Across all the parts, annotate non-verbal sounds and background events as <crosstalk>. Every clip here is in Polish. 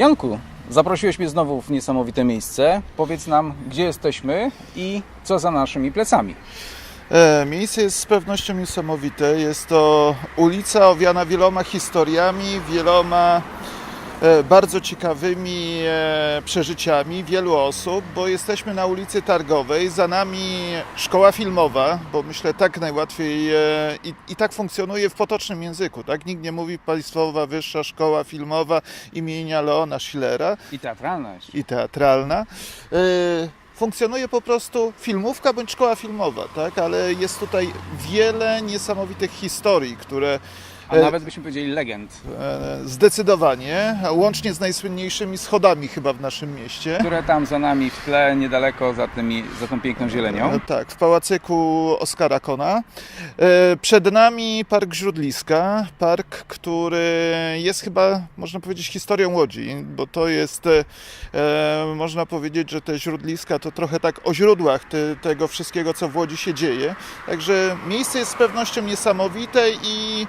Janku, zaprosiłeś mnie znowu w niesamowite miejsce. Powiedz nam, gdzie jesteśmy i co za naszymi plecami. E, Miejsce jest z pewnością niesamowite. Jest to ulica owiana wieloma historiami, wieloma bardzo ciekawymi e, przeżyciami wielu osób, bo jesteśmy na ulicy Targowej, za nami szkoła filmowa, bo myślę tak najłatwiej e, i, i tak funkcjonuje w potocznym języku. Tak? Nikt nie mówi Państwowa Wyższa Szkoła Filmowa imienia Leona Schillera I teatralna jeszcze. i teatralna. Funkcjonuje po prostu filmówka bądź szkoła filmowa, tak? ale jest tutaj wiele niesamowitych historii, które A e, nawet byśmy powiedzieli legend, e, zdecydowanie, łącznie z najsłynniejszymi schodami chyba w naszym mieście. które tam za nami w tle, niedaleko za, tymi, za tą piękną zielenią. E, Tak, w pałacyku Oskara Kona. Przed nami Park Źródliska, park, który jest chyba, można powiedzieć, historią Łodzi, bo to jest, można powiedzieć, że te źródliska to trochę tak o źródłach te, tego wszystkiego, co w Łodzi się dzieje. Także miejsce jest z pewnością niesamowite i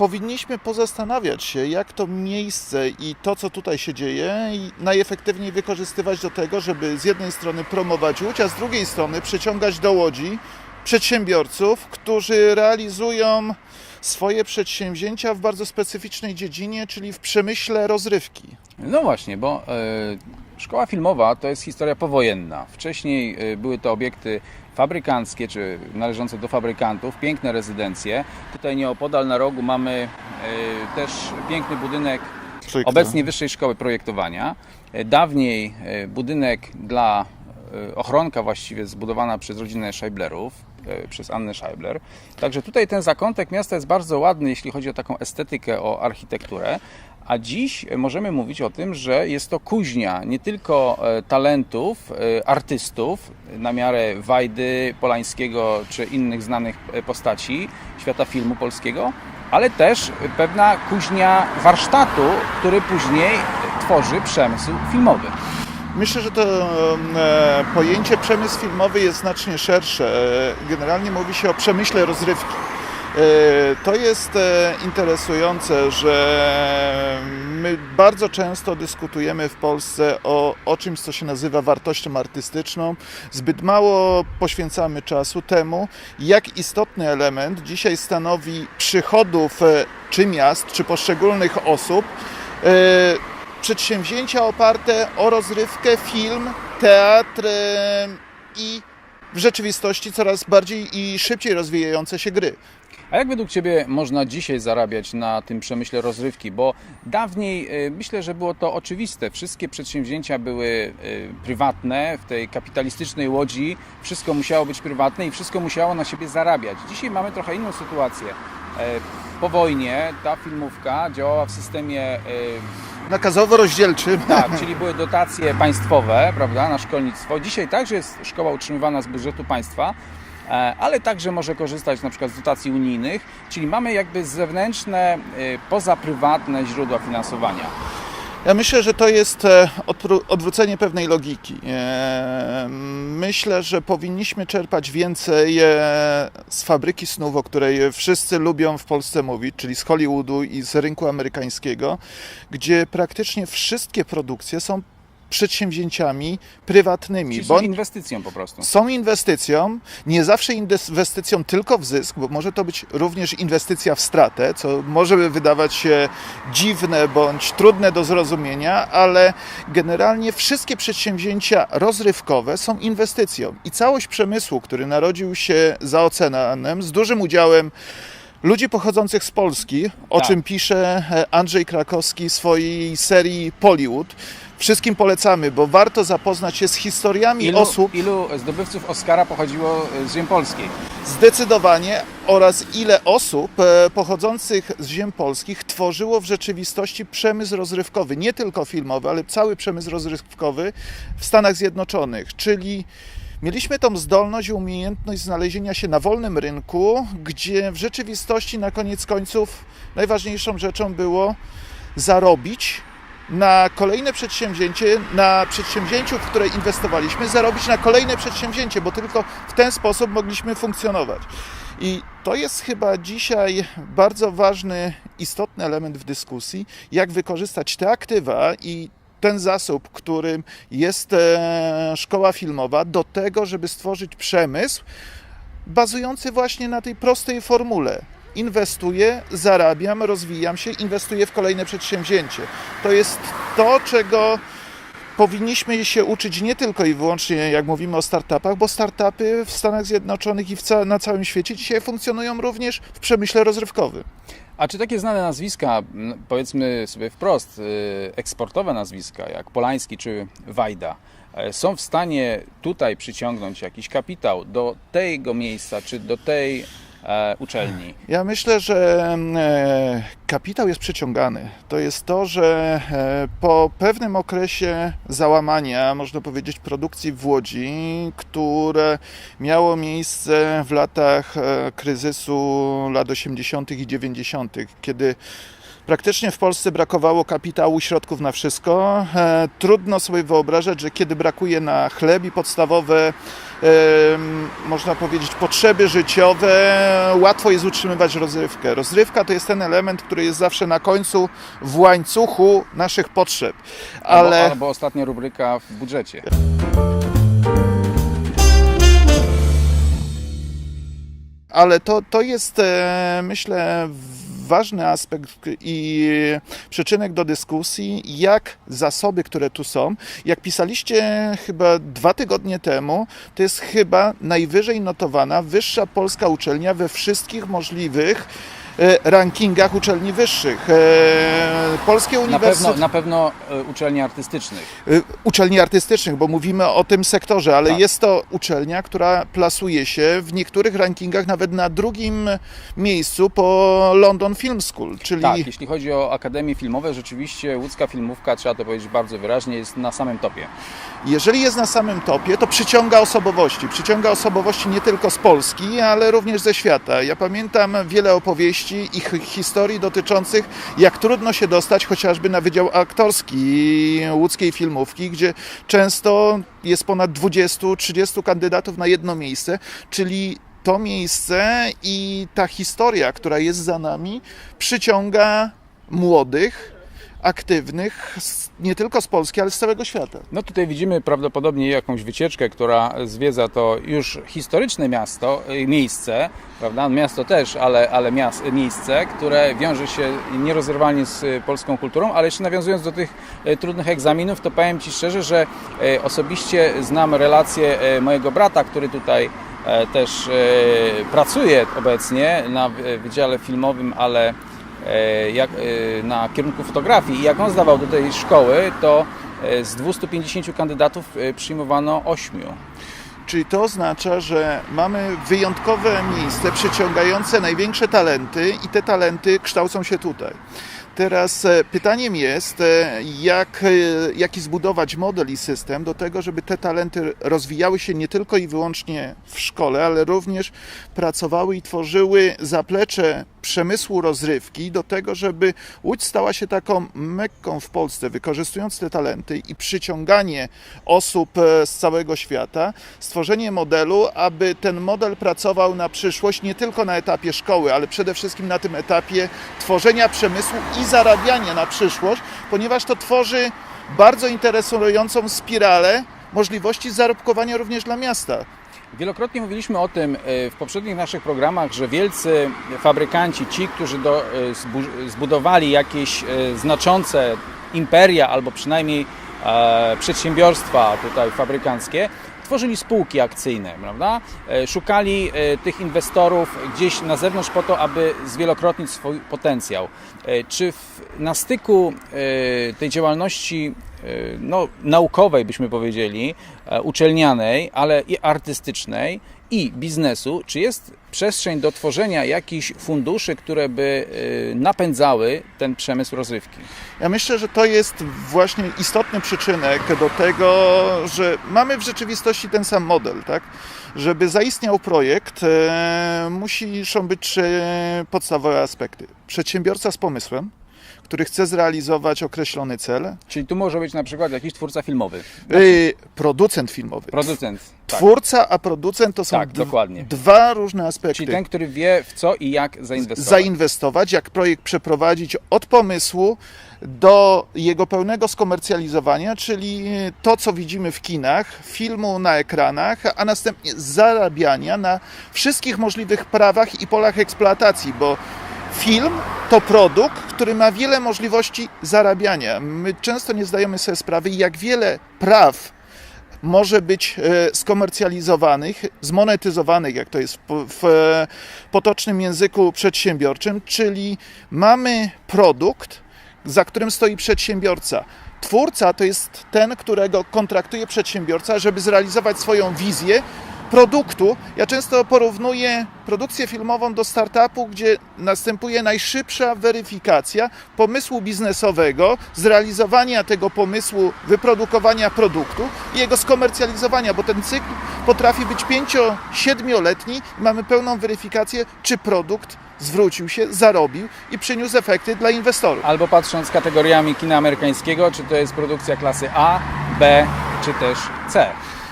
powinniśmy pozastanawiać się, jak to miejsce i to, co tutaj się dzieje, najefektywniej wykorzystywać do tego, żeby z jednej strony promować Łódź, a z drugiej strony przyciągać do Łodzi przedsiębiorców, którzy realizują swoje przedsięwzięcia w bardzo specyficznej dziedzinie, czyli w przemyśle rozrywki. No właśnie, bo e, szkoła filmowa to jest historia powojenna. Wcześniej e, były to obiekty fabrykanckie, czy należące do fabrykantów, piękne rezydencje. Tutaj nieopodal na rogu mamy e, też piękny budynek obecnie Wyższej Szkoły Projektowania. E, Dawniej e, budynek dla ochronka właściwie zbudowana przez rodzinę Scheiblerów, przez Annę Scheibler. Także tutaj ten zakątek miasta jest bardzo ładny, jeśli chodzi o taką estetykę, o architekturę. A dziś możemy mówić o tym, że jest to kuźnia nie tylko e, talentów, e, artystów na miarę Wajdy, Polańskiego czy innych znanych e, postaci świata filmu polskiego, ale też pewna kuźnia warsztatu, który później tworzy przemysł filmowy. Myślę, że to pojęcie przemysł filmowy jest znacznie szersze. Generalnie mówi się o przemyśle rozrywki. E, To jest e, interesujące, że my bardzo często dyskutujemy w Polsce o, o czymś, co się nazywa wartością artystyczną. Zbyt mało poświęcamy czasu temu, jak istotny element dzisiaj stanowi przychodów e, czy miast, czy poszczególnych osób przedsięwzięcia oparte o rozrywkę, film, teatr i w rzeczywistości coraz bardziej i szybciej rozwijające się gry. A jak według Ciebie można dzisiaj zarabiać na tym przemyśle rozrywki? Bo dawniej y, myślę, że było to oczywiste. Wszystkie przedsięwzięcia były y, prywatne, w tej kapitalistycznej łodzi wszystko musiało być prywatne i wszystko musiało na siebie zarabiać. Dzisiaj mamy trochę inną sytuację. E, Po wojnie ta filmówka działała w systemie y, Nakazowo-rozdzielczym. <laughs> tak, czyli były dotacje państwowe, prawda, na szkolnictwo. Dzisiaj także jest szkoła utrzymywana z budżetu państwa, ale także może korzystać na przykład z dotacji unijnych, czyli mamy jakby zewnętrzne, y, pozaprywatne źródła finansowania. Ja myślę, że to jest e, odwró- odwrócenie pewnej logiki. E, Myślę, że powinniśmy czerpać więcej e, z fabryki snów, o której wszyscy lubią w Polsce mówić, czyli z Hollywoodu i z rynku amerykańskiego, gdzie praktycznie wszystkie produkcje są przedsięwzięciami prywatnymi. Czyli są inwestycją po prostu. są inwestycją, nie zawsze inwestycją tylko w zysk, bo może to być również inwestycja w stratę, co może wydawać się dziwne bądź trudne do zrozumienia, ale generalnie wszystkie przedsięwzięcia rozrywkowe są inwestycją i całość przemysłu, który narodził się za oceanem z dużym udziałem ludzi pochodzących z Polski, o Tak. czym pisze e, Andrzej Krakowski w swojej serii Pollywood. Wszystkim polecamy, bo warto zapoznać się z historiami Ilu, osób, ilu zdobywców Oscara pochodziło z ziem polskiej? Zdecydowanie oraz ile osób e, pochodzących z ziem polskich tworzyło w rzeczywistości przemysł rozrywkowy, nie tylko filmowy, ale cały przemysł rozrywkowy w Stanach Zjednoczonych, czyli mieliśmy tą zdolność i umiejętność znalezienia się na wolnym rynku, gdzie w rzeczywistości na koniec końców najważniejszą rzeczą było zarobić na kolejne przedsięwzięcie, na przedsięwzięciu, w które inwestowaliśmy, zarobić na kolejne przedsięwzięcie, bo tylko w ten sposób mogliśmy funkcjonować. I to jest chyba dzisiaj bardzo ważny, istotny element w dyskusji, jak wykorzystać te aktywa i ten zasób, którym jest e, szkoła filmowa, do tego, żeby stworzyć przemysł bazujący właśnie na tej prostej formule. Inwestuję, zarabiam, rozwijam się, inwestuję w kolejne przedsięwzięcie. To jest to, czego powinniśmy się uczyć nie tylko i wyłącznie, jak mówimy o startupach, bo startupy w Stanach Zjednoczonych i ca- na całym świecie dzisiaj funkcjonują również w przemyśle rozrywkowym. A czy takie znane nazwiska, powiedzmy sobie wprost, y, eksportowe nazwiska, jak Polański czy Wajda, e, są w stanie tutaj przyciągnąć jakiś kapitał do tego miejsca czy do tej uczelni? Ja myślę, że e, kapitał jest przyciągany. To jest to, że e, po pewnym okresie załamania, można powiedzieć, produkcji w Łodzi, które miało miejsce w latach e, kryzysu lat 80. i 90., kiedy Praktycznie w Polsce brakowało kapitału, środków na wszystko. E, trudno sobie wyobrażać, że kiedy brakuje na chleb i podstawowe, można powiedzieć, potrzeby życiowe, łatwo jest utrzymywać rozrywkę. Rozrywka to jest ten element, który jest zawsze na końcu w łańcuchu naszych potrzeb. Ale Albo, albo ostatnia rubryka w budżecie. ale to, to jest, e, myślę, ważny aspekt i przyczynek do dyskusji, jak zasoby, które tu są, jak pisaliście chyba dwa tygodnie temu, to jest chyba najwyżej notowana wyższa polska uczelnia we wszystkich możliwych rankingach uczelni wyższych. E, Polskie Na pewno, uniwersytety. na pewno e, uczelni artystycznych. Uczelni artystycznych, bo mówimy o tym sektorze, ale Tak. jest to uczelnia, która plasuje się w niektórych rankingach nawet na drugim miejscu po London Film School, czyli Tak, jeśli chodzi o akademie filmowe, rzeczywiście łódzka filmówka, trzeba to powiedzieć bardzo wyraźnie, jest na samym topie. jeżeli jest na samym topie, to przyciąga osobowości. Przyciąga osobowości nie tylko z Polski, ale również ze świata. Ja pamiętam wiele opowieści i hi- historii dotyczących, jak trudno się dostać chociażby na Wydział Aktorski łódzkiej filmówki, gdzie często jest ponad 20-30 kandydatów na jedno miejsce, czyli to miejsce i ta historia, która jest za nami, przyciąga młodych, aktywnych, nie tylko z Polski, ale z całego świata. No tutaj widzimy prawdopodobnie jakąś wycieczkę, która zwiedza to już historyczne miasto, y, miejsce, prawda? Miasto też, ale, ale miast, miejsce, które wiąże się nierozerwalnie z y, polską kulturą, ale jeszcze nawiązując do tych y, trudnych egzaminów, to powiem Ci szczerze, że osobiście znam relację mojego brata, który tutaj też pracuje obecnie na Wydziale Filmowym, ale jak, e, na kierunku fotografii i jak on zdawał do tej szkoły, to e, z 250 kandydatów e, przyjmowano 8. Czyli to oznacza, że mamy wyjątkowe miejsce przyciągające największe talenty i te talenty kształcą się tutaj. Teraz e, pytaniem jest, e, jak, e, jaki zbudować model i system do tego, żeby te talenty rozwijały się nie tylko i wyłącznie w szkole, ale również pracowały i tworzyły zaplecze przemysłu rozrywki do tego, żeby Łódź stała się taką mekką w Polsce, wykorzystując te talenty i przyciąganie osób z całego świata, stworzenie modelu, aby ten model pracował na przyszłość nie tylko na etapie szkoły, ale przede wszystkim na tym etapie tworzenia przemysłu i zarabiania na przyszłość, ponieważ to tworzy bardzo interesującą spiralę możliwości zarobkowania również dla miasta. Wielokrotnie mówiliśmy o tym e, w poprzednich naszych programach, że wielcy fabrykanci, ci, którzy do, e, zbu- zbudowali jakieś e, znaczące imperia albo przynajmniej przedsiębiorstwa tutaj fabrykanckie, tworzyli spółki akcyjne, prawda? E, Szukali e, tych inwestorów gdzieś na zewnątrz po to, aby zwielokrotnić swój potencjał. E, Czy w, na styku tej działalności no, naukowej, byśmy powiedzieli, uczelnianej, ale i artystycznej i biznesu, czy jest przestrzeń do tworzenia jakichś funduszy, które by e, napędzały ten przemysł rozrywki? Ja myślę, że to jest właśnie istotny przyczynek do tego, że mamy w rzeczywistości ten sam model, tak? Żeby zaistniał projekt, e, muszą być trzy podstawowe aspekty. Przedsiębiorca z pomysłem, który chce zrealizować określony cel, Czyli tu może być na przykład jakiś twórca filmowy, y, producent filmowy. producent. Tak. Twórca, a producent to są Tak, dokładnie. dwa różne aspekty. Czyli ten, który wie w co i jak zainwestować. zainwestować, jak projekt przeprowadzić od pomysłu do jego pełnego skomercjalizowania, czyli to, co widzimy w kinach, filmu na ekranach, a następnie zarabiania na wszystkich możliwych prawach i polach eksploatacji, bo film to produkt, który ma wiele możliwości zarabiania. My często nie zdajemy sobie sprawy, jak wiele praw może być e, skomercjalizowanych, zmonetyzowanych, jak to jest w, e, potocznym języku przedsiębiorczym, czyli mamy produkt, za którym stoi przedsiębiorca. Twórca to jest ten, którego kontraktuje przedsiębiorca, żeby zrealizować swoją wizję produktu. Ja często porównuję produkcję filmową do startupu, gdzie następuje najszybsza weryfikacja pomysłu biznesowego, zrealizowania tego pomysłu, wyprodukowania produktu i jego skomercjalizowania, bo ten cykl potrafi być 5-7-letni i mamy pełną weryfikację, czy produkt zwrócił się, zarobił i przyniósł efekty dla inwestorów. Albo patrząc kategoriami kina amerykańskiego, czy to jest produkcja klasy A, B, czy też C.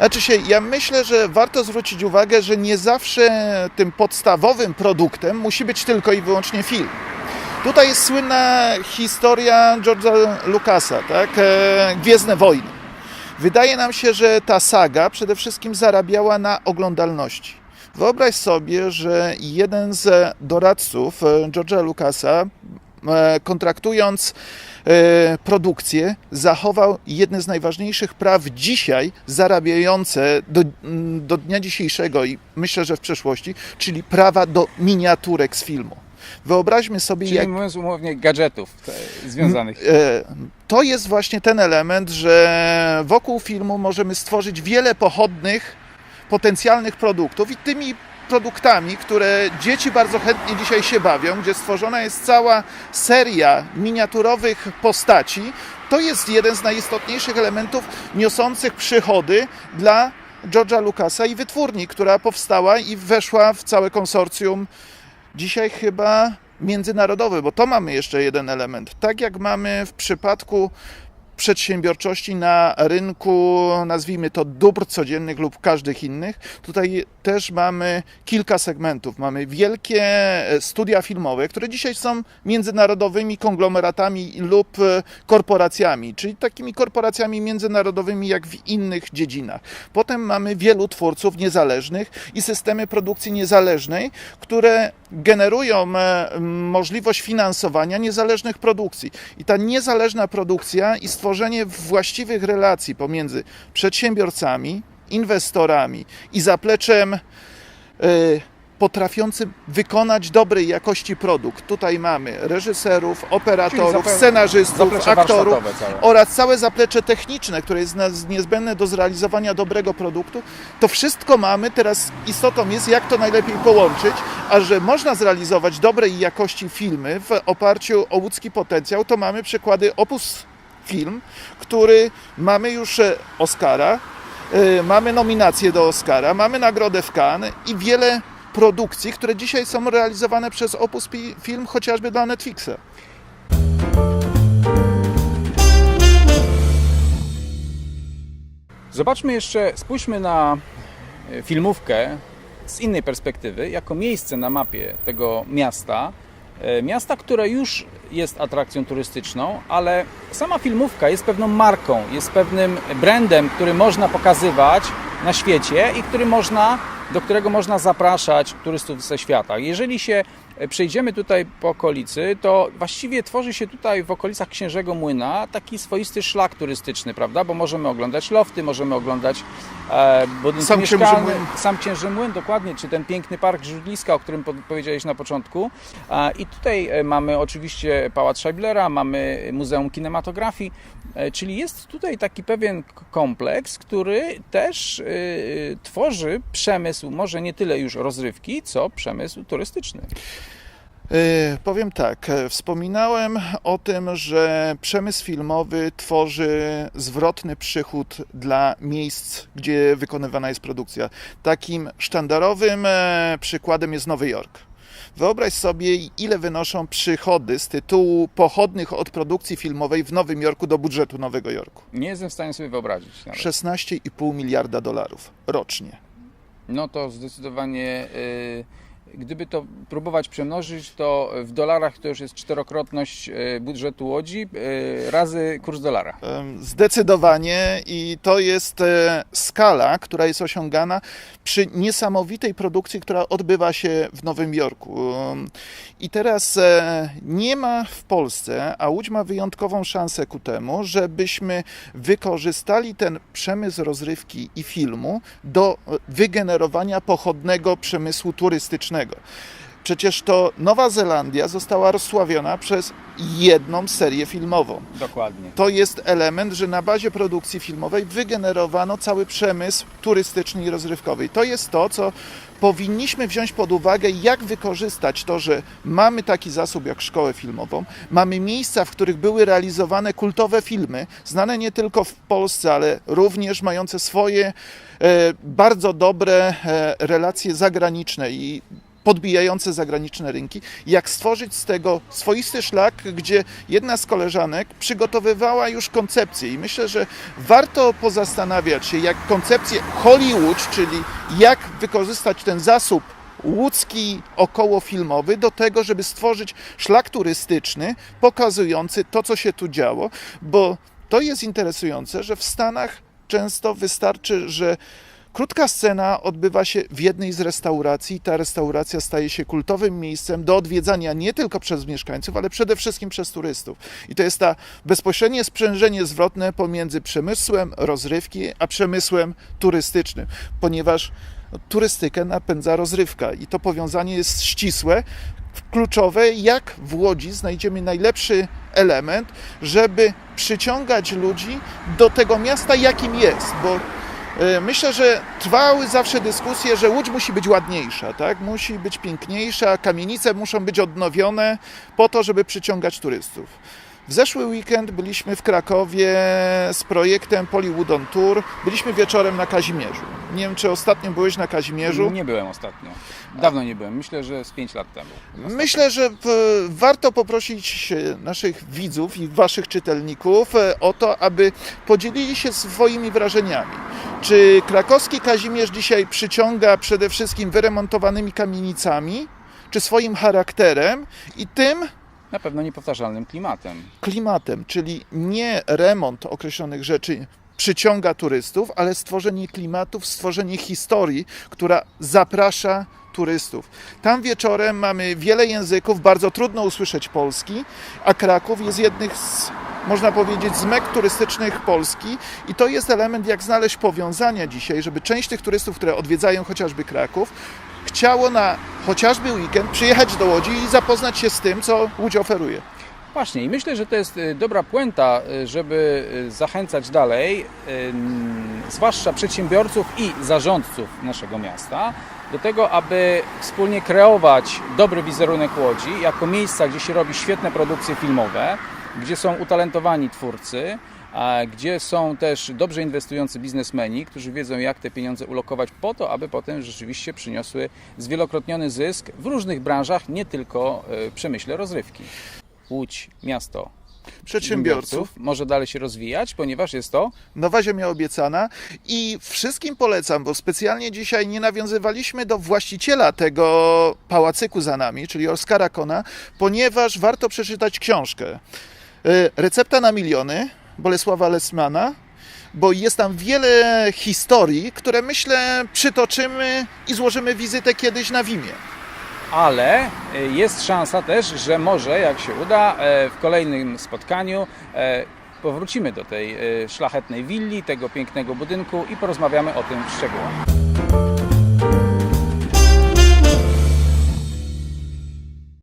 Znaczy się, ja myślę, że warto zwrócić uwagę, że nie zawsze tym podstawowym produktem musi być tylko i wyłącznie film. Tutaj jest słynna historia George'a Lucasa, tak? E, Gwiezdne Wojny. Wydaje nam się, że ta saga przede wszystkim zarabiała na oglądalności. Wyobraź sobie, że jeden z doradców e, George'a Lucasa, e, kontraktując produkcję, zachował jedne z najważniejszych praw dzisiaj zarabiające do, mm, do dnia dzisiejszego i myślę, że w przyszłości, czyli prawa do miniaturek z filmu. Wyobraźmy sobie, Czyli jak mówiąc umownie gadżetów związanych. E, to jest właśnie ten element, że wokół filmu możemy stworzyć wiele pochodnych, potencjalnych produktów i tymi produktami, które dzieci bardzo chętnie dzisiaj się bawią, gdzie stworzona jest cała seria miniaturowych postaci, to jest jeden z najistotniejszych elementów niosących przychody dla George'a Lucasa i wytwórni, która powstała i weszła w całe konsorcjum dzisiaj chyba międzynarodowy, bo to mamy jeszcze jeden element. Tak jak mamy w przypadku przedsiębiorczości na rynku, nazwijmy to dóbr codziennych lub każdych innych, tutaj też mamy kilka segmentów. Mamy wielkie e, studia filmowe, które dzisiaj są międzynarodowymi konglomeratami lub e, korporacjami, czyli takimi korporacjami międzynarodowymi jak w innych dziedzinach. Potem mamy wielu twórców niezależnych i systemy produkcji niezależnej, które generują e, możliwość finansowania niezależnych produkcji. I ta niezależna produkcja i stworzenie właściwych relacji pomiędzy przedsiębiorcami, inwestorami i zapleczem e, potrafiącym wykonać dobrej jakości produkt. Tutaj mamy reżyserów, operatorów, scenarzystów, aktorów całe. oraz całe zaplecze techniczne, które jest niezbędne do zrealizowania dobrego produktu. To wszystko mamy. Teraz istotą jest, jak to najlepiej połączyć, a że można zrealizować dobrej jakości filmy w oparciu o łódzki potencjał, to mamy przykłady Opus Film, który mamy już e, Oscara, e, mamy nominację do Oscara, mamy nagrodę w Cannes i wiele produkcji, które dzisiaj są realizowane przez Opus Film, chociażby dla Netflixa. Zobaczmy jeszcze, spójrzmy na e, filmówkę z innej perspektywy, jako miejsce na mapie tego miasta. E, Miasta, które już jest atrakcją turystyczną, ale sama filmówka jest pewną marką, jest pewnym brandem, który można pokazywać na świecie i który można, do którego można zapraszać turystów ze świata. Jeżeli się przejdziemy tutaj po okolicy, to właściwie tworzy się tutaj w okolicach Księżego Młyna taki swoisty szlak turystyczny, prawda? Bo możemy oglądać lofty, możemy oglądać e, budynki Sam Księży mieszkalne, Młyn. sam Księży Młyn, dokładnie, czy ten piękny park Źródliska, o którym po- powiedziałeś na początku. A, I tutaj e, mamy oczywiście Pałac Scheiblera, mamy Muzeum Kinematografii, e, czyli jest tutaj taki pewien kompleks, który też e, tworzy przemysł, może nie tyle już rozrywki, co przemysł turystyczny. E, Powiem tak, e, wspominałem o tym, że przemysł filmowy tworzy zwrotny przychód dla miejsc, gdzie wykonywana jest produkcja. Takim sztandarowym e, przykładem jest Nowy Jork. Wyobraź sobie, ile wynoszą przychody z tytułu pochodnych od produkcji filmowej w Nowym Jorku do budżetu Nowego Jorku. Nie jestem w stanie sobie wyobrazić. Nawet. 16,5 miliarda dolarów rocznie. No to zdecydowanie, y, gdyby to próbować przemnożyć, to w dolarach to już jest czterokrotność y, budżetu Łodzi y, razy kurs dolara. Zdecydowanie i to jest e, skala, która jest osiągana przy niesamowitej produkcji, która odbywa się w Nowym Jorku. I teraz e, nie ma w Polsce, a Łódź ma wyjątkową szansę ku temu, żebyśmy wykorzystali ten przemysł rozrywki i filmu do e, wygenerowania pochodnego przemysłu turystycznego. Przecież to Nowa Zelandia została rozsławiona przez jedną serię filmową Dokładnie. to jest element, że na bazie produkcji filmowej wygenerowano cały przemysł turystyczny i rozrywkowy. I to jest to, co powinniśmy wziąć pod uwagę, jak wykorzystać to, że mamy taki zasób jak szkołę filmową, mamy miejsca, w których były realizowane kultowe filmy, znane nie tylko w Polsce, ale również mające swoje e, bardzo dobre e, relacje zagraniczne i podbijające zagraniczne rynki, jak stworzyć z tego swoisty szlak, gdzie jedna z koleżanek przygotowywała już koncepcję. I myślę, że warto pozastanawiać się, jak koncepcję Hollywood, czyli jak wykorzystać ten zasób łódzki okołofilmowy do tego, żeby stworzyć szlak turystyczny pokazujący to, co się tu działo, bo to jest interesujące, że w Stanach często wystarczy, że Krótka scena odbywa się w jednej z restauracji. Ta restauracja staje się kultowym miejscem do odwiedzania nie tylko przez mieszkańców, ale przede wszystkim przez turystów. I to jest ta bezpośrednie sprzężenie zwrotne pomiędzy przemysłem rozrywki a przemysłem turystycznym, ponieważ no, turystykę napędza rozrywka i to powiązanie jest ścisłe, kluczowe, jak w Łodzi znajdziemy najlepszy element, żeby przyciągać ludzi do tego miasta, jakim jest, bo Myślę, że trwały zawsze dyskusje, że Łódź musi być ładniejsza, tak? Musi być piękniejsza, kamienice muszą być odnowione po to, żeby przyciągać turystów. W zeszły weekend byliśmy w Krakowie z projektem Pollywood on Tour. Byliśmy wieczorem na Kazimierzu. Nie wiem, czy ostatnio byłeś na Kazimierzu. Nie byłem ostatnio. Dawno nie byłem. Myślę, że z 5 lat temu. Myślę, że w, warto poprosić e, naszych widzów i waszych czytelników e, o to, aby podzielili się swoimi wrażeniami. Czy krakowski Kazimierz dzisiaj przyciąga przede wszystkim wyremontowanymi kamienicami, czy swoim charakterem i tym Na pewno niepowtarzalnym klimatem. klimatem, czyli nie remont określonych rzeczy przyciąga turystów, ale stworzenie klimatów, stworzenie historii, która zaprasza turystów. Tam wieczorem mamy wiele języków, bardzo trudno usłyszeć polski, a Kraków jest jednych z, można powiedzieć, z mek turystycznych Polski i to jest element, jak znaleźć powiązania dzisiaj, żeby część tych turystów, które odwiedzają chociażby Kraków, chciało na chociażby weekend przyjechać do Łodzi i zapoznać się z tym, co Łódź oferuje. Właśnie i myślę, że to jest y, dobra puenta, y, żeby y, zachęcać dalej, zwłaszcza przedsiębiorców i zarządców naszego miasta, do tego, aby wspólnie kreować dobry wizerunek Łodzi jako miejsca, gdzie się robi świetne produkcje filmowe, gdzie są utalentowani twórcy, a gdzie są też dobrze inwestujący biznesmeni, którzy wiedzą, jak te pieniądze ulokować po to, aby potem rzeczywiście przyniosły zwielokrotniony zysk w różnych branżach, nie tylko y, przemyśle rozrywki. Łódź, miasto Przedsiębiorców, może dalej się rozwijać, ponieważ jest to Nowa Ziemia obiecana i wszystkim polecam, bo specjalnie dzisiaj nie nawiązywaliśmy do właściciela tego pałacyku za nami, czyli Oskara Kona, ponieważ warto przeczytać książkę. E, Recepta na miliony Bolesława Lesmana, bo jest tam wiele historii, które myślę przytoczymy i złożymy wizytę kiedyś na Wimie. ale y, jest szansa też, że może, jak się uda, e, w kolejnym spotkaniu e, powrócimy do tej e, szlachetnej willi, tego pięknego budynku i porozmawiamy o tym w szczegółach.